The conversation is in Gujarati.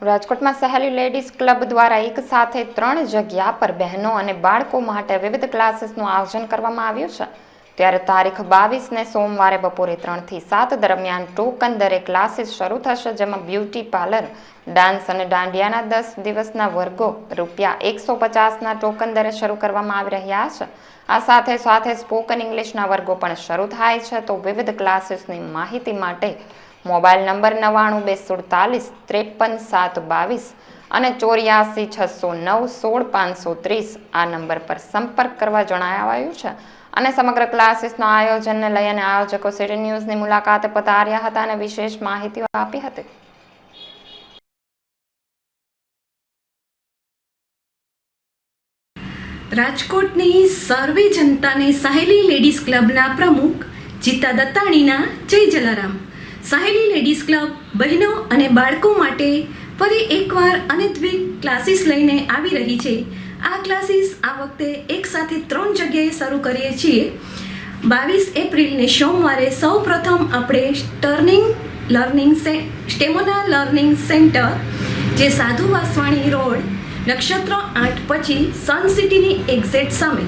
રાજકોટમાં સહેલી લેડીઝ ક્લબ દ્વારા એક સાથે ત્રણ જગ્યા પર બહેનો અને બાળકો માટે વિવિધ ક્લાસીસનું આયોજન કરવામાં આવ્યું છે. ત્યારે તારીખ બાવીસને સોમવારે બપોરે ત્રણથી સાત દરમિયાન ટોકન દરે ક્લાસીસ શરૂ થશે, જેમાં બ્યુટી પાર્લર, ડાન્સ અને દાંડિયાના દસ દિવસના વર્ગો રૂપિયા એકસો પચાસના ટોકન દરે શરૂ કરવામાં આવી રહ્યા છે. આ સાથે સાથે સ્પોકન ઇંગ્લિશના વર્ગો પણ શરૂ થાય છે. તો વિવિધ ક્લાસીસની માહિતી માટે મોબાઈલ નંબર નવ્વાણું બે સુડતાલીસ ત્રેપન સાત બાવીસ અને ચોર્યાસી, છસો નવ, સોળ, પાંચસો ત્રીસ આ નંબર પર સંપર્ક કરવા જણાવાયું છે. અને સમગ્ર ક્લાસીસના આયોજનને લઈ આયોજકો સિટી ન્યૂઝની મુલાકાતે પધાર્યા હતા અને વિશેષ માહિતીઓ આપી હતી. રાજકોટની સર્વે જનતાને સાહેલી લેડીઝ ક્લબના પ્રમુખ જીતા દત્તાણીના જય જલારામ. સાહેલી લેડીઝ ક્લબ બહેનો અને બાળકો માટે ફરી એકવાર અનેકવિધ ક્લાસીસ લઈને આવી રહી છે. આ ક્લાસીસ આ વખતે એક સાથે ત્રણ જગ્યાએ શરૂ કરીએ છીએ. બાવીસ એપ્રિલને સોમવારે સૌ પ્રથમ આપણે ટર્નિંગ લર્નિંગ સે સ્ટેમોના લર્નિંગ સેન્ટર જે સાધુ વાસવાણી રોડ, નક્ષત્ર આઠ પછી સન સિટીની એક્ઝેટ સામે.